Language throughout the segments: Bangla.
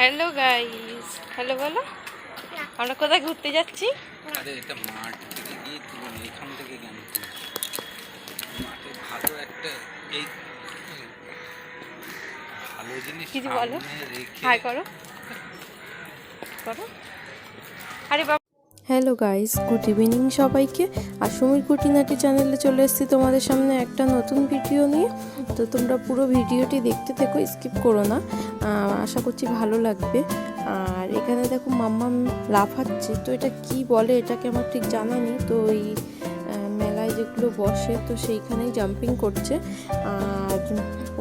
হ্যালো গাইস হ্যালো বলো। আমরা কোথায় ঘুরতে যাচ্ছি? আরে এটা মাঠ থেকে গিয়ে তুলো এখান থেকে কেন মাঠে ভালো একটা এই ভালো জিনিস কিছু বলো। হাই করো। করো। আরে বাবা হ্যালো গাইস গুড ইভিনিং সবাইকে। আর সমীর কুটিনাটি চ্যানেলে চলে এসেছি তোমাদের সামনে একটা নতুন ভিডিও নিয়ে। তো তোমরা পুরো ভিডিওটি দেখতে থেকো স্কিপ করো না। আশা করছি ভালো লাগবে। আর এখানে দেখো মাম্মাম লাফাচ্ছে। তো এটা কি বলে এটাকে আমার ঠিক জানা নেই। তো ওই মেলায় যেগুলো বসে, তো সেইখানেই জাম্পিং করছে। আর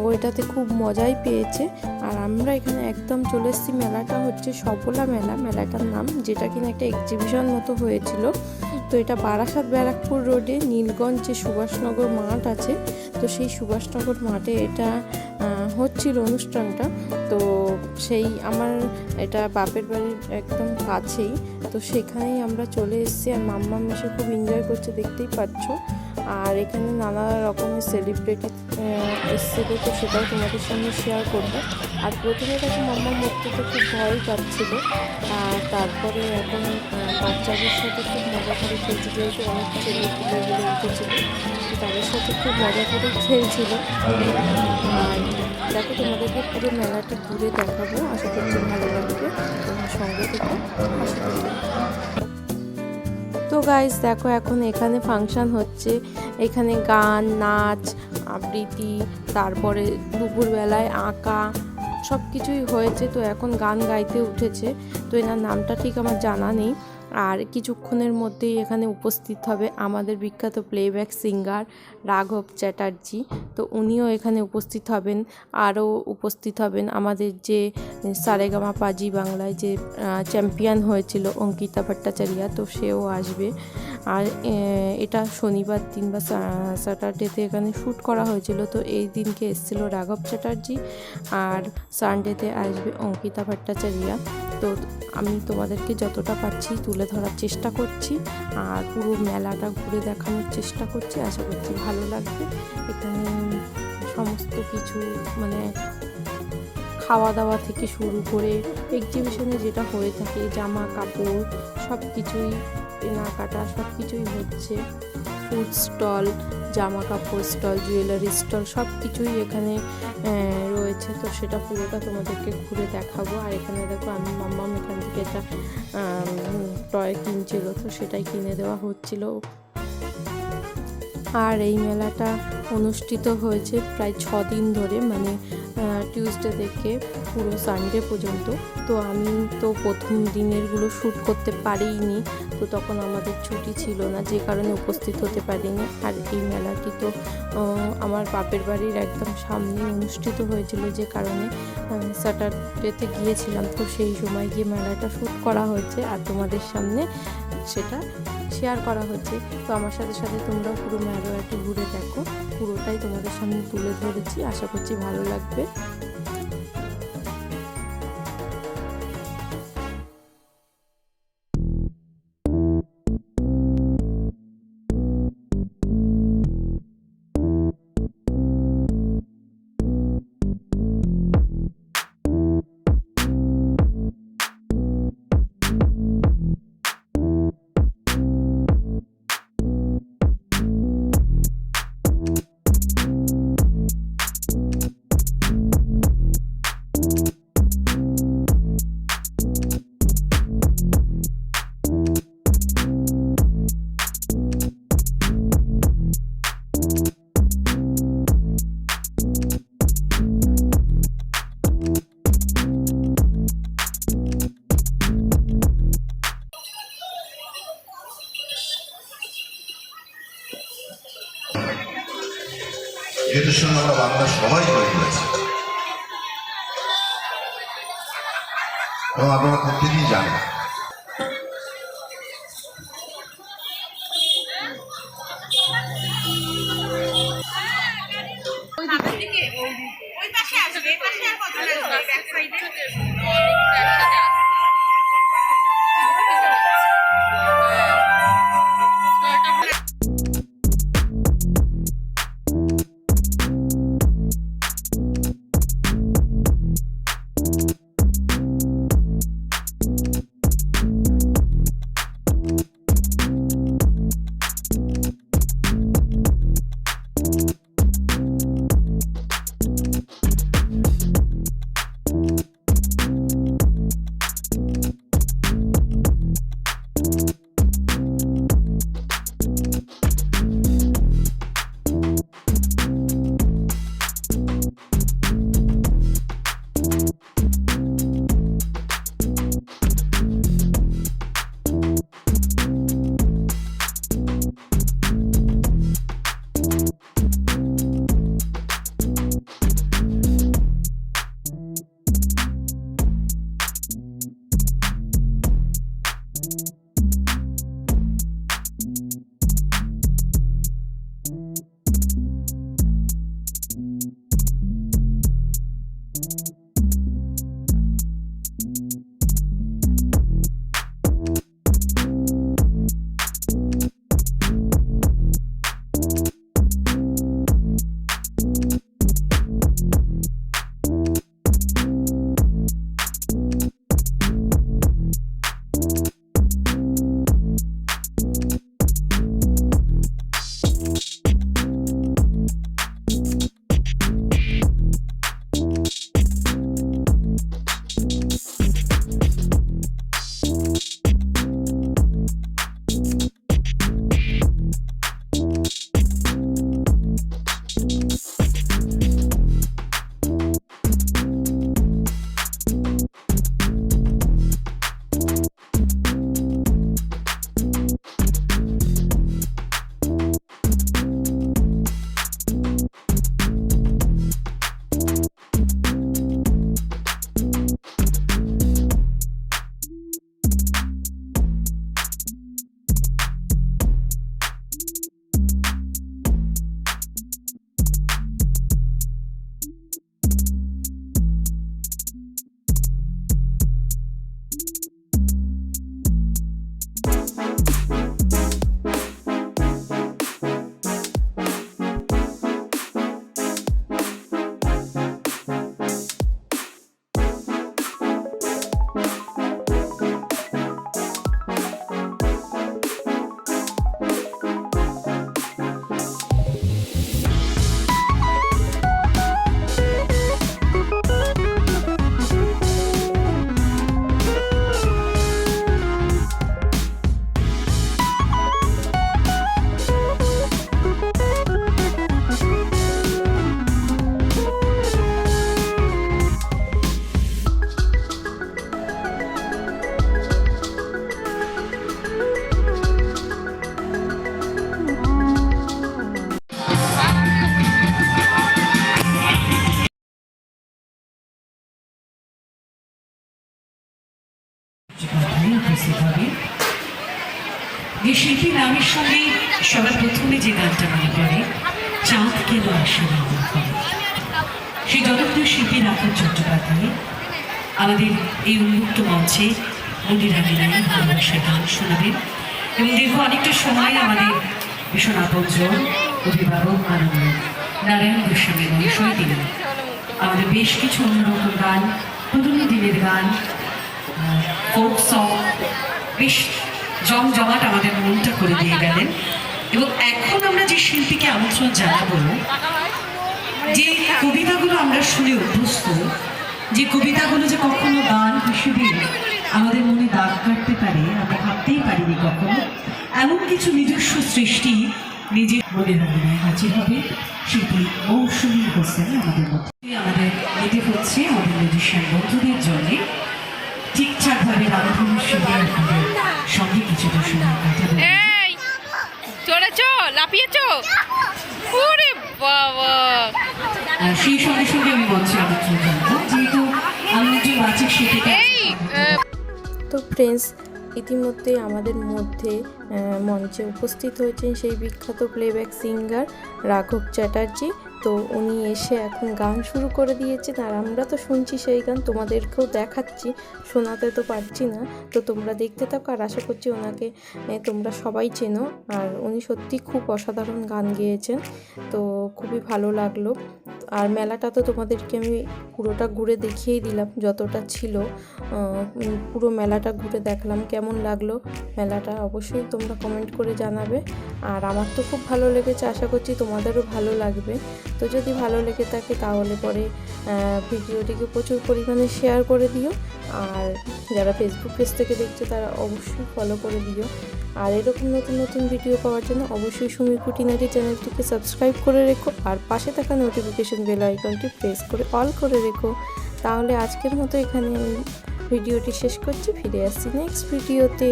ও এটাতে খুব মজাই পেয়েছে। আর আমরা এখানে একদম চলে এসেছি, মেলাটা হচ্ছে সফলা মেলা। মেলাটার নাম, যেটা কিনা একটা এক্সিবিশন মতো হয়েছিল। তো এটা বারাসাত ব্যারাকপুর রোডে নীলগঞ্জ যে সুভাষনগর মাঠ আছে, তো সেই সুভাষনগর মাঠে এটা হচ্ছিল অনুষ্ঠানটা। তো সেই আমার এটা বাপের বাড়ির একদম কাছেই। তো সেখানেই আমরা চলে এসেছি আর মাম্মা এসে খুব এনজয় করছে, দেখতেই পাচ্ছ। আর এখানে নানা রকমের সেলিব্রিটি তো সেটাও তোমাদের সঙ্গে শেয়ার করব। আর প্রথমে দেখো মাম্মা মূর্তিতে খুব ভয় পাচ্ছিল। আর তারপরে এখন বাচ্চাদের সাথে খুব মজা করে খেলছে যেহেতু অনেক ছেলে পুলেগুলো উঠেছিল তাদের সাথে খুব মজা করে খেলছিল। আর দেখো তোমাদেরকে পুরো মেলাটা ঘুরে দেখাবো। আশা করছি ভালো লাগবে। তোমার সঙ্গে থেকে আশা তো গাইজ দেখো এখন এখানে ফাংশন হচ্ছে। এখানে গান, নাচ আবৃত্তি, তারপরে দুপুরবেলায় আঁকা সব কিছুই হয়েছে। তো এখন গান গাইতে উঠেছে। তো এনার নামটা ঠিক আমার জানা নেই। আর কিছুক্ষণের মধ্যেই এখানে উপস্থিত হবে আমাদের বিখ্যাত প্লেব্যাক সিঙ্গার রাঘব চ্যাটার্জি। তো উনিও এখানে উপস্থিত হবেন, আরও উপস্থিত হবেন আমাদের যে সারেগামা পাজি বাংলায় যে চ্যাম্পিয়ন হয়েছিল অঙ্কিতা ভট্টাচার্য, তো সেও আসবে। আর এটা শনিবার দিন বা স্যাটারডেতে এখানে শ্যুট করা হয়েছিল, তো এই দিনকে এসেছিল রাঘব চ্যাটার্জি। আর সানডেতে আসবে অঙ্কিতা ভট্টাচার্য। তো আমি তোমাদেরকে যতটা পারছি তুলে ধরার চেষ্টা করছি আর পুরো মেলাটা ঘুরে দেখানোর চেষ্টা করছি, আশা করছি ভালো লাগবে। এখানে সমস্ত কিছু মানে খাওয়া দাওয়া থেকে শুরু করে এক্সিবিশনে যেটা হয়ে থাকে জামা কাপড় সব কিছুই কেনাকাটা সব কিছুই হচ্ছে। ফুড স্টল জামা কাপড় স্টল, জুয়েলারি স্টল সব কিছুই এখানে রয়েছে। তো সেটা পুরোটা তোমাদেরকে ঘুরে দেখাবো। আর এখানে দেখো আমি মাম্মাম এখান থেকে একটা টয় কিনছিল। তো সেটাই কিনে দেওয়া হচ্ছিল। আর এই মেলাটা অনুষ্ঠিত হয়েছে প্রায় ছ দিন ধরে মানে টিউসডে থেকে পুরো সানডে পর্যন্ত। তো আমি তো প্রথম দিনেরগুলো শ্যুট করতে পারিনি। তো তখন আমাদের ছুটি ছিল না, যে কারণে উপস্থিত হতে পারিনি। আর এই মেলাটি তো আমার বাপের বাড়ির একদম সামনে অনুষ্ঠিত হয়েছিল যে কারণে স্যাটারডেতে গিয়েছিলাম। তো সেই সময় গিয়ে মেলাটা শ্যুট করা হয়েছে আর তোমাদের সামনে সেটা শেয়ার করা হচ্ছে। তো আমার সাথে সাথে তোমরাও পুরো মেলাটি ঘুরে দেখো। পুরোটাই তোমাদের সামনে তুলে ধরেছি। আশা করছি ভালো লাগবে। এবং আপনারা প্রত্যেকেই জানেন। যে শিল্পী নামের সঙ্গে সবার প্রথমে যে গানটা মনে পড়ে চাঁদ কেন আসে সেই জনপ্রিয় শিল্পী রাখুন চট্টোপাধ্যায়, আমাদের এই উন্মুক্ত মঞ্চে মন্দিরা মিলাই ভালোবাসার গান শোনাবেন। এবং দীর্ঘ অনেকটা সময় আমাদের ভীষণ আপনজন অভিভাবক আনন্দ নারায়ণ গোস্বামী মহাশয় দিলেন আমাদের বেশ কিছু অন্যরকম গান পুরনো দিনের গান ফোক সং বেশ জমজমাট আমাদের মনটা করে দিয়ে গেলেন। এবং এখন আমরা যে শিল্পীকে আমন্ত্রণ জানাব, যে কবিতাগুলো আমরা শুনে অভ্যস্ত, যে কবিতাগুলো যে কখনো গান হিসেবে আমাদের মনে দাগ কাটতে পারে, আমরা ভাবতেই পারিনি কখনো। এমন কিছু নিজস্ব সৃষ্টি নিজের মনে রাখবে হাজির হবে শিল্পী মৌসুমী হোসেন আমাদের মধ্যে। আমাদের নিতে হচ্ছে আমাদের মিউজিশিয়ান বন্ধুদের জন্যে। ঠিকঠাকভাবে সুরে আপনাদের সঙ্গে কাটাবো এই ওরে বাবা। সেই সঙ্গে সঙ্গে আমি জানাব যেহেতু আমি একজন তো ফ্রেন্ডস ইতিমধ্যে আমাদের মধ্যে মঞ্চে উপস্থিত হয়েছেন সেই বিখ্যাত প্লেব্যাক সিঙ্গার রাঘব চ্যাটার্জি। তো উনি এসে এখন গান শুরু করে দিয়েছেন। আর আমরা তো শুনছি সেই গান, তোমাদেরকেও দেখাচ্ছি। শোনাতে তো পারছি না, তো তোমরা দেখতে থাকো। আর আশা করছি ওনাকে তোমরা সবাই চেনো। আর উনি সত্যি খুব অসাধারণ গান গেয়েছেন, তো খুবই ভালো লাগল। আর মেলাটা তো তোমাদেরকে আমি পুরোটা ঘুরে দেখিয়েই দিলাম, যতটা ছিল। পুরো মেলাটা ঘুরে দেখলাম। কেমন লাগল মেলাটা অবশ্যই তোমরা কমেন্ট করে জানাবে। আর আমার তো খুব ভালো লেগেছে, আশা করছি তোমাদেরও ভালো লাগবে। তো যদি ভালো লেগে থাকে তাহলে পরে ভিডিওটিকে প্রচুর পরিমাণে শেয়ার করে দিও। আর যারা ফেসবুক পেজ থেকে দেখছ তারা অবশ্যই ফলো করে দিও। আর এরকম নতুন নতুন ভিডিও পাওয়ার জন্য অবশ্যই সুমির কুটিনারি চ্যানেলটিকে সাবস্ক্রাইব করে রেখো। আর পাশে থাকা নোটিফিকেশন বেল আইকনটি প্রেস করে অল করে রেখো। তাহলে আজকের মতো এখানে ভিডিওটি শেষ করছি। ফিরে আসছি নেক্সট ভিডিওতে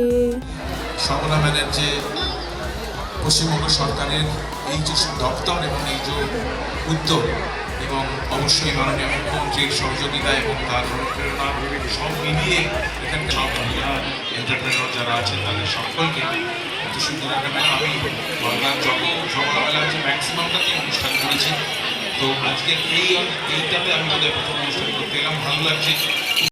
সরলা ব্যানার্জি, পশ্চিমবঙ্গ সরকারের এই যে দপ্তর এবং এই যে উদ্যোগ এবং অবশ্যই মাননীয় মুখ্যমন্ত্রীর সহযোগিতা এবং তার অনুপ্রেরণা সব মিলিয়ে এখানকার সব এন্টারপ্রেনার যারা আছেন তাদের সকলকে এত সুন্দর একটা আমি বাংলার যত সকালবেলা আছে ম্যাক্সিমামটাতে অনুষ্ঠান করেছি। তো আজকে এই এইটাতে আমি তাদের প্রথম অনুষ্ঠান করতে এলাম। ভালো লাগছে।